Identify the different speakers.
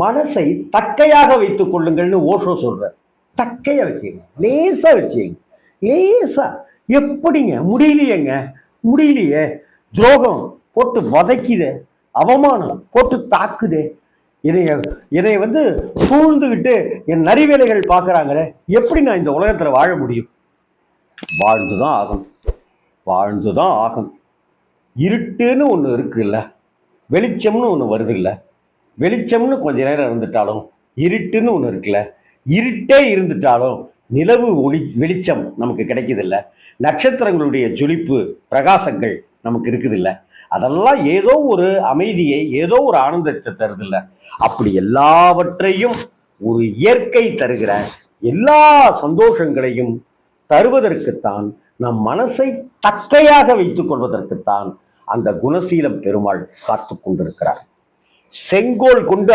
Speaker 1: மனசை தக்கையாக வைத்துக் கொள்ளுங்கள்னு ஓஷோ சொல்றார். தக்கையா வச்சுங்க லேசா வச்சுங்க லேசா. எப்படிங்க? முடியலையேங்க முடியலையே. துரோகம் போட்டு வதைக்குதே அவமானம் போட்டு தாக்குதே. என்னைய என்னை வந்து சூழ்ந்துகிட்டு என் நரிவேலைகள் பார்க்குறாங்களே எப்படி நான் இந்த உலகத்தில் வாழ முடியும்? வாழ்ந்துதான் வாழ்ந்து வாழ்ந்துதான் ஆகும் இருட்டுன்னு ஒன்று இருக்குல்ல வெளிச்சம்னு ஒன்று வருது இல்லை வெளிச்சம்னு கொஞ்ச நேரம் இருந்துட்டாலும் இருட்டுன்னு ஒன்று இருக்குல்ல? இருட்டே இருந்துட்டாலும் நிலவு ஒளி வெளிச்சம் நமக்கு கிடைக்குதில்ல. நட்சத்திரங்களுடைய ஜொலிப்பு பிரகாசங்கள் நமக்கு இருக்குதில்ல. அதெல்லாம் ஏதோ ஒரு அமைதியை ஏதோ ஒரு ஆனந்தத்தை தருதில்ல. அப்படி எல்லாவற்றையும் ஒரு இயற்கை தருகிற எல்லா சந்தோஷங்களையும் தருவதற்குத்தான் நம் மனசை தக்கையாக வைத்துக் கொள்வதற்குத்தான் அந்த குணசீலம் பெருமாள் காத்து கொண்டிருக்கிறார். செங்கோல் கொண்டு